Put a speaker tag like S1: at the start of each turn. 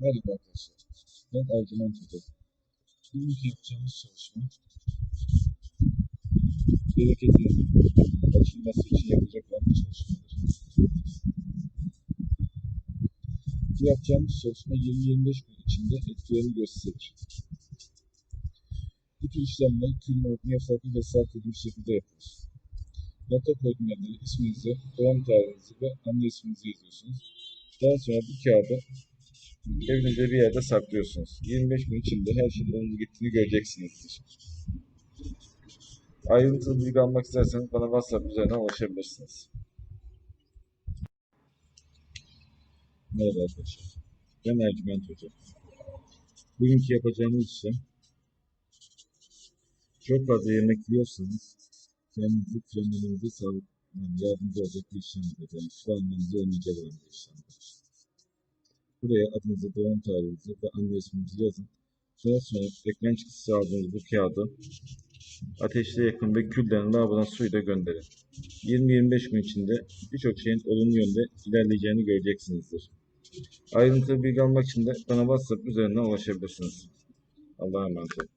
S1: Merhaba arkadaşlar. Ben Ercüment Hoca. Bugünkü yapacağımız çalışma bereketin açılması için yapılacak olan bir çalışmadır. Bu yapacağımız çalışma 20-25 gün içinde etkilerini gösterir. Bu tür işlemler tüm örgü yasaklı ve sert edilmiş şekilde. Nokta koydum yerlere isminizi, doğum tarihinizi ve anne isminizi yazıyorsunuz. Daha sonra bu kağıdı evinizde bir yerde saklıyorsunuz. 25 gün içinde her şeyin yolunda gittiğini göreceksinizdir. Ayrıntılı bilgi almak isterseniz bana WhatsApp üzerinden ulaşabilirsiniz. Merhaba arkadaşlar. Ben Ercüment Hoca. Bugünkü yapacağımız işlem çok fazla yemek yiyorsanız kendinizi frenlemenize sağlık yani yardımcı olacak bir işlemdir. Yani kilo almanızı bir işlemdir. Buraya adınızı, doğum tarihinizi ve anne isminizi yazın. Daha sonra ekran çıktısı aldığınız bu kağıdı ateşte yakın ve küllerini lavabodan suyla gönderin. 20-25 gün içinde birçok şeyin olumlu yönde ilerleyeceğini göreceksinizdir. Ayrıntılı bilgi almak için de bana WhatsApp üzerinden ulaşabilirsiniz. Allah'a emanet olun.